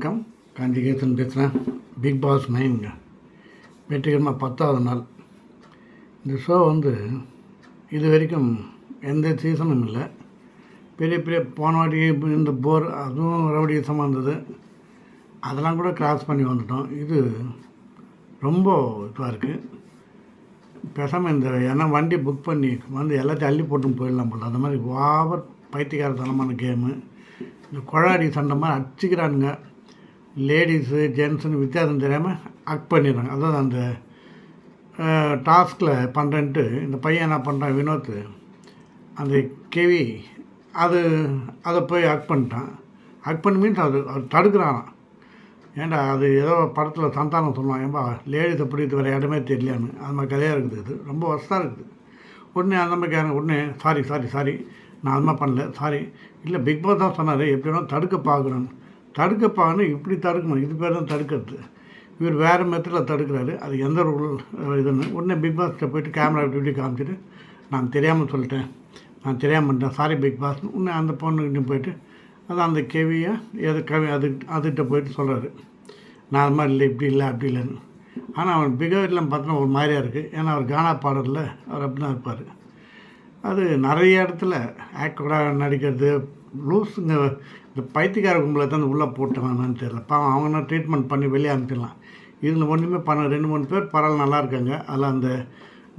வணக்கம். காஞ்சிகேசன் பேசுகிறேன் big pass நைன்ங்க வெற்றிகரமாக பத்தாவது நாள். இந்த ஷோ வந்து இது வரைக்கும் எந்த சீசனும் இல்லை. பெரிய பெரிய போன வாட்டி இந்த போர் அதுவும் ரவுடிசமாக இருந்தது அதெல்லாம் கூட கிராஸ் பண்ணி வந்துட்டோம். இது ரொம்ப இதுவாக இருக்குது பேசாமல் இந்த ஏன்னா வண்டி புக் பண்ணி வந்து எல்லாத்தையும் அள்ளி போட்டும் போயிடலாம் போல. அந்த மாதிரி ஓவர் பைத்தியகாரத்தனமான கேமு இந்த குழாடி சண்டை மாதிரி அடிச்சுக்கிறானுங்க. லேடிஸு ஜென்ஸுன்னு வித்தியாசம் தெரியாமல் அக் பண்ணிடுறாங்க. அதாவது அந்த டாஸ்கில் பண்ணுறேன்ட்டு இந்த பையன் என்ன பண்ணுறான் வினோத் அந்த கேவி அது அதை போய் அக் பண்ணிட்டான். அக் பண்ணி மீன்ஸ் அது அது தடுக்கிறானான் ஏன்டா அது ஏதோ படத்தில் சந்தானம் சொன்னான். ஏன்பா லேடிஸை பிடித்து வேறு இடமே தெரியலான்னு அது மாதிரி கதையாக இருக்குது இது. ரொம்ப வருஷம் இருக்குது. உடனே அந்த மாதிரி கேட்க உடனே சாரி சாரி சாரி நான் அது மாதிரி பண்ணல. சாரி இல்லை பிக் பாஸ் தான் சொன்னார் எப்படின்னா தடுக்க பார்க்கணும் தடுக்கப்பான்னு இப்படி தடுக்கணும். இது பேர் தான் தடுக்கிறது. இவர் வேறு மெத்தடில் தடுக்கிறாரு. அது எந்த ரூல் இதுன்னு. உடனே பிக் பாஸ்கிட்ட போயிட்டு கேமரா இப்படி இப்படி காமிச்சிட்டு நான் தெரியாமல் சொல்லிட்டேன். நான் தெரியாமல் பண்ணிட்டேன். சாரி பிக் பாஸ் உடனே அந்த பொண்ணுக்கிட்ட போயிட்டு அதான் அந்த கேவியை எது கவி அது அதுகிட்ட போயிட்டு சொல்கிறாரு நான் அது மாதிரி இல்லை. இப்படி இல்லை. அப்படி இல்லைன்னு. ஆனால் அவன் பிகேவியர்லாம் பார்த்தோன்னா ஒரு மாதிரியாக இருக்குது ஏன்னா அவர் கானா பாடலில் அவர் அப்படி தான் இருப்பார். அது நிறைய இடத்துல ஆக்டராக நடிக்கிறது. லூஸுங்க இந்த பைத்தியக்கார கும்பலை தான் உள்ளே போட்டுவாங்கன்னு தெரில பாவம் அவங்கன்னா ட்ரீட்மெண்ட் பண்ணி வெளியே அனுப்பிடலாம். இதில் ஒன்றுமே பண்ண ரெண்டு மூணு பேர் பரவாயில்ல நல்லா இருக்காங்க. அதில் அந்த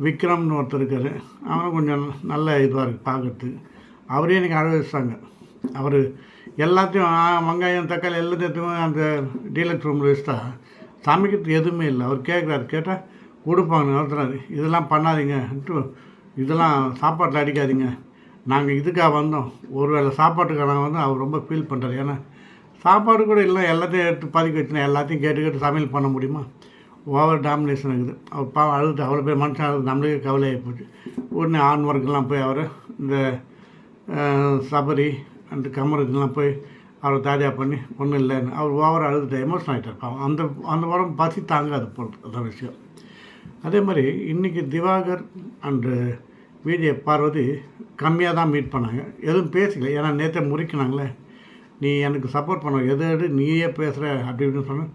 விக்ரம்னு ஒருத்தர் இருக்கார். அவனும் கொஞ்சம் நல்ல இதுவாக இருக்குது பார்க்கறதுக்கு. அவரே எனக்கு அழ அவர் எல்லாத்தையும் வெங்காயம் தக்காளி எல்லாத்தையும் அந்த டீலக்ஸ் ரூமில் வச்சுட்டா சமைக்கிறதுக்கு எதுவுமே இல்லை. அவர் கேட்குறாரு கேட்டால் கொடுப்பாங்க நடத்துறாரு இதெல்லாம் பண்ணாதீங்கன்ட்டு இதெல்லாம் சாப்பாட்டில் அடிக்காதீங்க. நாங்கள் இதுக்காக வந்தோம். ஒருவேளை சாப்பாட்டுக்காக வந்து அவர் ரொம்ப ஃபீல் பண்ணுறாரு ஏன்னா சாப்பாடு கூட இல்லை எல்லாத்தையும் எடுத்து பதுக்கி வச்சுனா எல்லாத்தையும் கேட்டு கேட்டு சமையல் பண்ண முடியுமா? ஓவர் டாமினேஷன் இருக்குது. அவர் பாவம் அழுது அவ்வளோ பேர் மனுஷன் அழுது நம்மளுக்கே கவலையாகி போச்சு. உடனே ஆண் ஒர்க்கெலாம் போய் அவர் இந்த சபரி அந்த கமருக்கெல்லாம் போய் அவரை தாதியாக பண்ணி ஒன்றும் இல்லைன்னு அவர் ஓவர் அழுதுட்டு எமோஷன் ஆகிட்டார் பாவம். அந்த அந்த வாரம் பசி தாங்காது போல் அதான் விஷயம். அதே மாதிரி இன்றைக்கி திவாகர் அண்டு விஜய் பார்வதி கம்மியாக தான் மீட் பண்ணாங்க. எதுவும் பேசிக்கல ஏன்னா நேற்றே முறிக்கினாங்களே. நீ எனக்கு சப்போர்ட் பண்ண. எது எடு நீயே பேசுகிற அப்படி இப்படின்னு சொன்னேன்.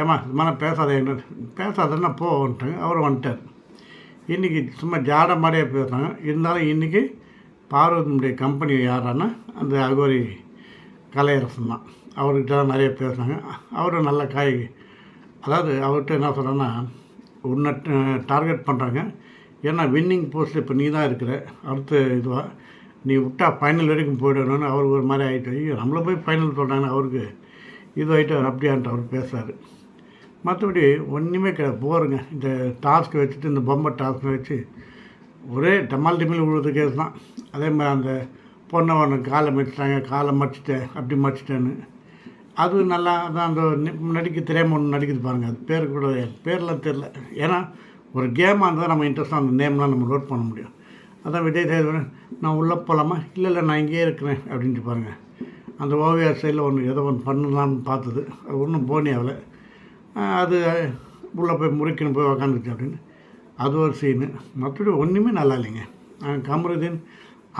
ஏமா இது பேசாத என்ன பேசாதன்னா போ வந்துட்டாங்க. அவர் வந்துட்டார். இன்றைக்கி சும்மா ஜாட மாதிரியே பேசுனாங்க இருந்தாலும் இன்றைக்கி பார்வதியுடைய கம்பெனி யாரான்னா அந்த அகோரி கலையரசன் தான். அவர்கிட்ட தான் நிறைய பேசுனாங்க அவரும் நல்ல காய் அதாவது அவர்கிட்ட என்ன சொல்கிறேன்னா உன்னை டார்கெட் பண்ணுறாங்க ஏன்னா வின்னிங் போஸ்ட்டில் இப்போ நீ தான் இருக்கிற. அடுத்த இதுவாக நீ விட்டால் ஃபைனல் வரைக்கும் போயிடணும்னு அவர் ஒரு மாதிரி ஆகிட்டு ஐயோ நம்மளை போய் ஃபைனல் சொல்கிறாங்க அவருக்கு. இது ஆகிட்டு அவர் அப்படியான்ட்டு அவர் பேசுகிறாரு மற்றபடி ஒன்றுமே கிடையாது. போருங்க. இந்த டாஸ்க் வச்சுட்டு இந்த பொம்மை டாஸ்க் வச்சு ஒரே டமால் டிமில் விழுது கேஸ் தான். அதே மாதிரி அந்த பொண்ணை ஒன்று காலை மடிச்சிட்டாங்க காலை மடிச்சிட்டேன் அப்படி மடிச்சிட்டேன்னு. அது நல்லா அதான் அந்த நடிக்க தெரியாமல் ஒன்று நடிக்குது பாருங்கள் அது பேர் கூட பேர்லாம் தெரில ஏன்னா ஒரு கேமாக இருந்தால் நம்ம இன்ட்ரெஸ்ட்டாக அந்த நேம்லாம் நம்ம நோட் பண்ண முடியும். அதான் விஜய் சேதுபதி நான் உள்ளே போகலாமா இல்லை இல்லை நான் இங்கேயே இருக்கிறேன் அப்படின்ட்டு பாருங்கள் அந்த ஓவியர் சைடில் ஒன்று ஏதோ ஒன்று பண்ணலாம்னு பார்த்தது. அது ஒன்றும் போனி ஆகலை. அது உள்ளே போய் முறிக்கணும் போய் உக்காந்துச்சு அப்படின்னு. அது ஒரு சீனு மற்றபடி ஒன்றுமே நல்லா இல்லைங்க. கமருதீன்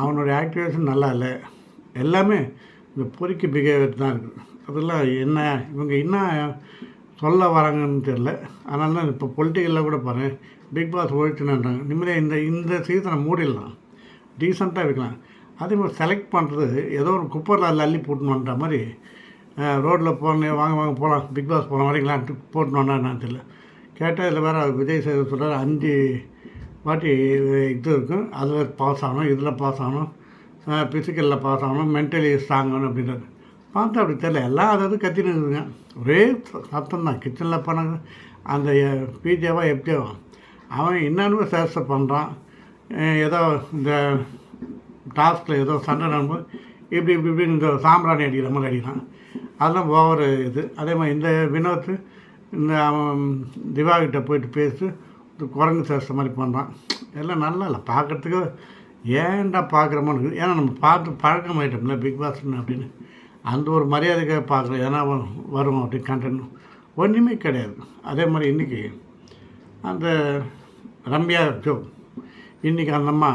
அவனுடைய ஆக்டிவேஷன் நல்லா இல்லை. எல்லாமே இந்த பொறிக்கு பிஹேவியர் தான் இருக்குது. அதெல்லாம் என்ன இவங்க என்ன சொல்ல வராங்கன்னு தெரில அதனால தான் இப்போ பொலிட்டிக்கலில் கூட பாருங்கள் பிக் பாஸ் ஓடிச்சுன்னுன்றாங்க நிம்மதியாக இந்த இந்த சீசனை மூடிடலாம். டீசெண்டாக வைக்கலாம் அதே மாதிரி செலக்ட் பண்ணுறது ஏதோ ஒரு குப்பரில் அள்ளி போட்டுணுன்ற மாதிரி ரோட்டில் போன வாங்க வாங்க போகலாம் பிக் பாஸ் போகலாம் வரீங்களான்ட்டு போட்டுனோன்னா என்னன்னு தெரியல. கேட்டால் இதில் வேறு விஜய் சேது சொல்கிறார் அஞ்சு வாட்டி இது இருக்கும். அதில் பாஸ் ஆகணும் இதில் பாஸ் ஆகணும். ஃபிசிக்கலில் பாஸ் ஆகணும் மென்டலி ஸ்ட்ராங்கணும் அப்படின்றது பார்த்தா அப்படி தெரியல. எல்லாம் அதாவது கத்தின்னு இருக்குதுங்க ஒரே சத்தம் தான் கிச்சனில் போனாங்க அந்த பிஜேவா எப்படியோ. அவன் என்னென்னு சேஷ்டை பண்ணுறான் ஏதோ இந்த டாஸ்கில் ஏதோ சண்டை நடக்கும்போது இப்படி இப்படி இப்படி இந்த சாம்பிராணி அடிக்கிற மாதிரி அடிக்கிறான். அதெல்லாம் ஓவர் இது. அதே மாதிரி இந்த வினோத் இந்த அவன் திவாகிட்ட போயிட்டு பேசி இந்த குரங்கு சேஷ்ட மாதிரி பண்ணுறான் எல்லாம் நல்லா இல்லை. பார்க்குறதுக்கு ஏன்டா பார்க்குறோமோ இருக்குது. ஏன்னா நம்ம பார்த்து பழக்கமாயிட்டோம்ல பிக் பாஸ்ன்னு அப்படின்னு. அந்த ஒரு மரியாதைக்காக பார்க்குறோம் ஏன்னா வரும் அப்படி கண்டென்ட் ஒன்றுமே கிடையாது. அதே மாதிரி இன்றைக்கி அந்த ரம்யா ஜோ இன்றைக்கி அந்த அம்மா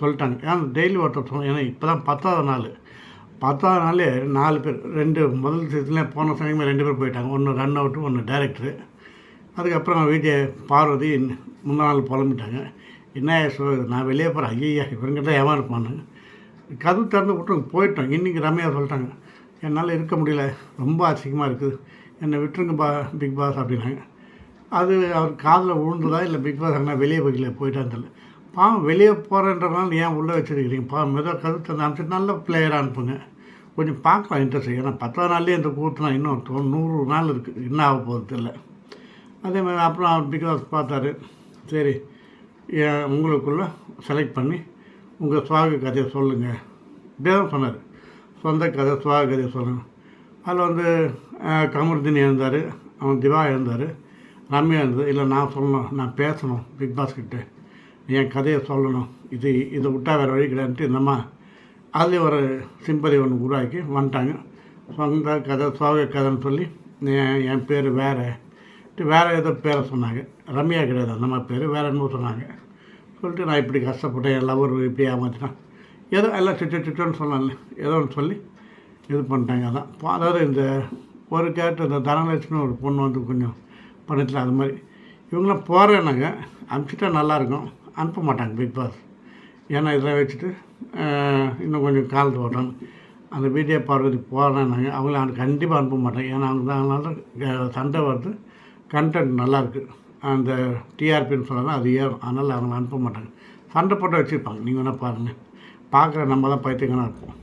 சொல்லிட்டாங்க. ஏன்னா டெய்லி ஒருத்தர் சொன்னேன் ஏன்னா இப்போ தான் பத்தாவது நாள். பத்தாவது நாளே நாலு பேர் ரெண்டு முதல் சீசனில் போன சமயமே ரெண்டு பேர் போயிட்டாங்க. ஒன்று ரன் அவுட்டு ஒன்று டேரக்டரு அதுக்கப்புறம் விஜய் பார்வதி முந்தா நாள் புலம்பிட்டாங்க. என்ன சோ நான் வெளியே போகிறேன் ஐயா இவங்கிட்ட ஏமா இருப்பான்னு கதவு திறந்து விட்டு போயிட்டோம். இன்றைக்கி ரம்யா சொல்லிட்டாங்க. என்னால் இருக்க முடியல. ரொம்ப அசிங்கமாக இருக்குது. என்னை விட்டுருங்க பா பிக் பாஸ் அப்படின்னாங்க. அது அவர் காதில் விழுந்ததா இல்லை பிக் பாஸ் அங்கே வெளியே போய்க்கல போயிட்டான்னு தெரியல. பாவம் வெளியே போகிறேன்றதுனால ஏன் உள்ளே வச்சுருக்கிறீங்க? பாவம் மெதுவாக கருத்து அந்த அனுப்பிச்சு நல்ல பிளேயராக அனுப்புங்க. கொஞ்சம் பார்க்கலாம் இன்ட்ரெஸ்ட் ஏன்னா பத்தாவது நாள்லேயே இந்த கூத்துனா இன்னும் தொ- நூறு நாள் இருக்குது என்ன ஆக போகிறது இல்லை அதே மாதிரி அப்புறம் அவர் பிக் பாஸ் பார்த்தாரு. சரி ஏன் உங்களுக்குள்ளே செலக்ட் பண்ணி உங்கள் சுவாக கதையை சொல்லுங்கள் இப்படியே தான் சொன்னார். சொந்த கதை சுவாகதை கதையை அதில் வந்து அஹ், கமருதீன் இருந்தார் அவன் திவா இருந்தார் ரம்யா இருந்தது இல்லை நான் சொல்லணும் நான் பேசணும் பிக் பாஸ்கிட்ட என் கதையை சொல்லணும். இது இதை விட்டா வேறு வழி கிடையாதுன்ட்டு இந்தம்மா அதுலேயும் ஒரு சிம்பதி ஒன்று உருவாக்கி வந்துட்டாங்க. சொந்த கதை சுவாக கதைன்னு சொல்லி என் என் பேர் வேறு. வேறு ஏதோ பேரை சொன்னாங்க. ரம்யா கிடையாது அந்த மாதிரி பேர். வேறு என்னமோ சொன்னாங்க. சொல்லிட்டு நான் இப்படி கஷ்டப்பட்டேன் என் லவர் இப்படி ஏமாற்றினான் ஏதோ எல்லாம் சுச்சு சுச்சோன்னு சொன்னால ஏதோ ஒன்று சொல்லி இது பண்ணிட்டாங்க அதான். இப்போ அதாவது இந்த ஒரு கேரக்டர் இந்த தனலட்சுமி ஒரு பொண்ணு வந்து கொஞ்சம் பண்ணிக்கலாம் அது மாதிரி. இவங்களாம் போகிறேன்னாங்க அனுப்பிச்சிட்டா நல்லாயிருக்கும். அனுப்ப மாட்டாங்க பிக் பாஸ் ஏன்னா இதெல்லாம் வச்சுட்டு இன்னும் கொஞ்சம் கால் ஓட்டணும் அந்த வீடியோ பார்வதி போகிறேன்னாங்க அவங்கள அவங்க கண்டிப்பாக அனுப்ப மாட்டேன். ஏன்னா அவங்க தான் அதனால சண்டை வருது. கண்டென்ட் நல்லாயிருக்கு. அந்த டிஆர்பின்னு சொல்லலாம் அது ஏறும். அதனால் அவங்கள அனுப்ப மாட்டாங்க. சண்டை போட்டு வச்சுருப்பாங்க. நீங்கள் வேணால் பாருங்கள் பார்க்குற நம்ம தான் பைத்தியங்களாக இருப்போம்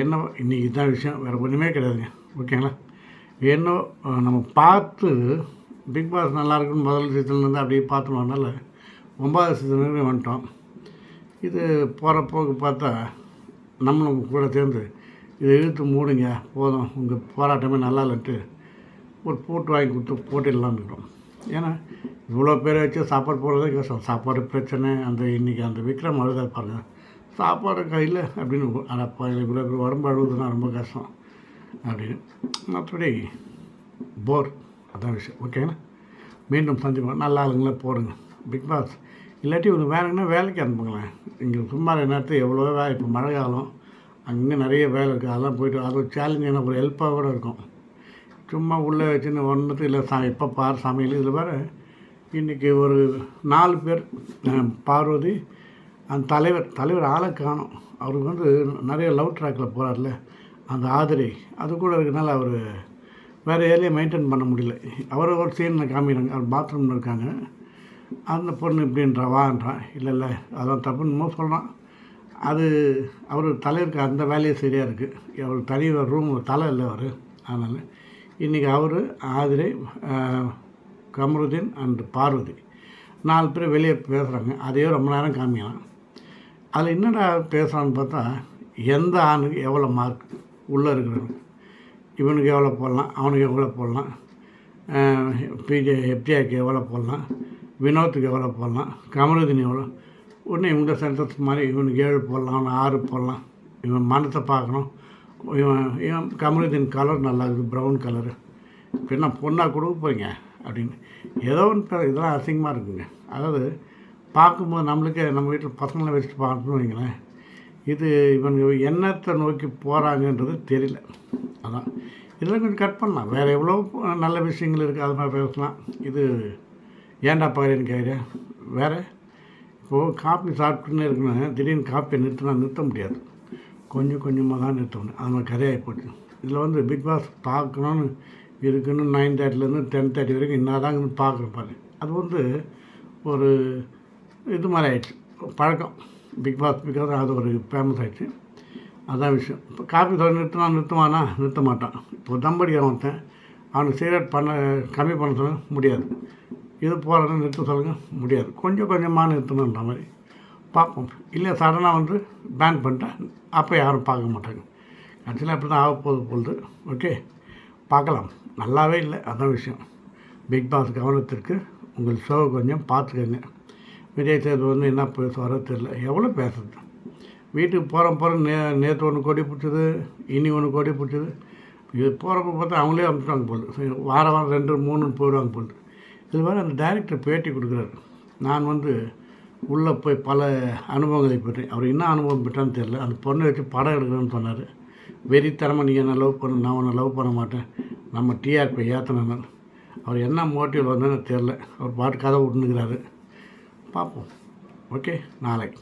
என்ன இன்றைக்கி தான் விஷயம் வேறு ஒன்றுமே கிடையாதுங்க. ஓகேங்களா? என்ன நம்ம பார்த்து பிக் பாஸ் நல்லாயிருக்குன்னு முதல் சீசன்லேருந்து அப்படியே பார்த்துட்டு ஒன்பதாவது சீசனுக்கு வந்துட்டோம். இது போகிற போக்கு பார்த்தா நம்மளும் கூட சேர்ந்து இதை இழுத்து மூடுங்க போதும் உங்கள் போராட்டமே நல்லா இல்லைன்ட்டு ஒரு போட்டு வாங்கி கொடுத்து போட்டிடலாம்னு இருக்கிறோம். ஏன்னா இவ்வளோ பேரை வச்சு சாப்பாடு போடுறதே கஷ்டம். சாப்பாடு பிரச்சனை அந்த இன்றைக்கி அந்த விக்ரம் அழுதா பாருங்கள் சாப்பாடு கையில் அப்படின்னு அடப்பா இவ்வளோ பேர் உடம்பு அழுகுதுன்னா ரொம்ப கஷ்டம் அப்படின்னு. மற்றபடி போர் அதான் விஷயம். ஓகேங்களா மீண்டும் சந்திப்போம். நல்ல ஆளுங்களே போடுங்க. பிக் பாஸ் இல்லாட்டி ஒன்று வேணுங்கன்னா வேலைக்கு அனுப்புங்களேன். இங்கே சும்மா நேரத்தில் எவ்வளோ வேலை இப்போ மழை காலம் அங்கே நிறைய வேலை இருக்குது அதெல்லாம் போயிட்டு அது ஒரு சேலஞ்சான ஒரு ஹெல்ப்பாக கூட இருக்கும். சும்மா உள்ளே வச்சுன்னு ஒன்றுத்து இல்லை. சா எப்போ பார் சமையல். இதில் வேறு இன்றைக்கி ஒரு நாலு பேர் பார்வதி அந்த தலைவர் தலைவர் ஆளை காணும். அவருக்கு வந்து நிறைய லவ் ட்ராக்கில் போகிறார்ல அந்த ஆதிரை. அது கூட இருக்கனால அவர் வேறு ஏரியா மெயின்டைன் பண்ண முடியல. அவர் ஒரு சீனில் காமிக்கிறாங்க. அவர் பாத்ரூமில் இருக்காங்க. அந்த பொண்ணு இப்படின்றா வான்றான் இல்லை இல்லை அதான் தப்புன்னு சொல்கிறான் அது அவர் தலைவருக்கு அந்த வேலையே சரியாக இருக்குது அவர் தனி ரூம் தலை இல்லை அவர். அதனால் இன்றைக்கி அவர் ஆதிரை கமருதீன் அண்ட் பார்வதி. நாலு பேர் வெளியே பேசுகிறாங்க அதையே ரொம்ப நேரம் காமிக்கலாம். அதில் என்னடா பேசுகிறான்னு பார்த்தா எந்த ஆணுக்கு எவ்வளோ மார்க் உள்ளே இருக்கிறவனுக்கு? இவனுக்கு எவ்வளோ போடலாம் அவனுக்கு எவ்வளோ போடலாம் பிஜே எப்டிஆருக்கு எவ்வளோ போடலாம் வினோத்துக்கு எவ்வளோ போடலாம் கமலுதின் எவ்வளோ? உடனே இவங்க சென்டர்ஸ் மாதிரி இவனுக்கு ஏழு போடலாம் அவனை ஆறு போடலாம். இவன் மனத்தை பார்க்கணும். இவன் இவன் கமருதீன் கலர் நல்லா இருக்குது ப்ரௌன் கலரு இப்போ என்ன பொண்ணாக கொடுக்க போகிறீங்க அப்படின்னு. ஏதோ ஒன்று இதெல்லாம் அசிங்கமாக இருக்குங்க. அதாவது பார்க்கும்போது நம்மளுக்கே நம்ம வீட்டில் பசங்களை வச்சுட்டு பார்க்கணும்னு வைங்களேன். இது இவங்க என்னத்தை நோக்கி போகிறாங்கன்றது தெரியல. அதான். இதெல்லாம் கொஞ்சம் கட் பண்ணலாம். வேறு எவ்வளோ நல்ல விஷயங்கள் இருக்குது அது மாதிரி பேசலாம். இது ஏன்டா பாருன்னு கேட்குறேன் வேறு? இப்போது காப்பி சாப்பிட்டுன்னு இருக்கணும் திடீர்னு காப்பியை நிறுத்தினா நிறுத்த முடியாது. கொஞ்சம் கொஞ்சமாக தான் நிறுத்தணும். அது மாதிரி கதையாகி போச்சு. இதில் வந்து பிக் பாஸ் பார்க்கணுன்னு இருக்குன்னு நைன் தேர்ட்டிலேருந்து டென் தேர்ட்டி வரைக்கும் என்னதாங்க பார்க்குறேன் பாரு அது வந்து ஒரு இது மாதிரி ஆயிடுச்சு. பழக்கம். பிக் பாஸ் பிகாஸ் அது ஒரு ஃபேமஸ் ஆகிடுச்சு அதான் விஷயம். இப்போ காப்பி தோணி நிறுத்தினா நிறுத்துவானா நிறுத்த மாட்டான். இப்போ தம்படிக்காரன் ஒருத்தன். அவனுக்கு சிகரெட் பண்ண கம்மி பண்ண சொல்ல முடியாது. இது போகிறத நிறுத்த சொல்லுங்கள் முடியாது. கொஞ்சம் கொஞ்சமாக நிறுத்தணுன்ற மாதிரி. பார்ப்போம். இல்லை சடனாக வந்து பேன் பண்ணிட்டேன் அப்போ யாரும் பார்க்க மாட்டாங்க. கடைசியில் அப்படி தான் ஆக போகுது பொழுது. ஓகே பார்க்கலாம். நல்லாவே இல்லை. அதான் விஷயம். பிக் பாஸ் கவனத்திற்கு உங்கள் ஷோவை கொஞ்சம் பார்த்துக்கங்க. விஜய் சேது வந்து என்ன பேசுவாரோ தெரில எவ்வளோ பேசுறது? வீட்டுக்கு போகிறோம் போகிறோம் நே நேற்று ஒன்று கொடி பிடிச்சது இனி ஒன்று கொடி பிடிச்சது. இது போகிறப்ப பார்த்தா அவங்களே அனுப்பிச்சாங்க போல். வார வாரம் வாரம் ரெண்டு மூணு போயிடுவாங்க போல். இது மாதிரி அந்த டைரக்டர் பேட்டி கொடுக்குறாரு. நான் வந்து உள்ளே போய் பல அனுபவங்களை பெற்றேன். அவர் என்ன அனுபவம் பெற்றான்னு தெரில அந்த பொண்ணை வச்சு படம் எடுக்கிறேன்னு சொன்னார். வெறித்தனமாக நீ என்ன லவ் பண்ண நான் உன்னை லவ் பண்ண மாட்டேன். நம்ம டிஆர்பி ஏற்றணும் அவர் என்ன மோட்டிவ் வந்தேன்னு தெரில அவர் பாட்டு கதை விட்டுனுக்கிறாரு பார்ப்போம். ஓகே நாளைக்கு.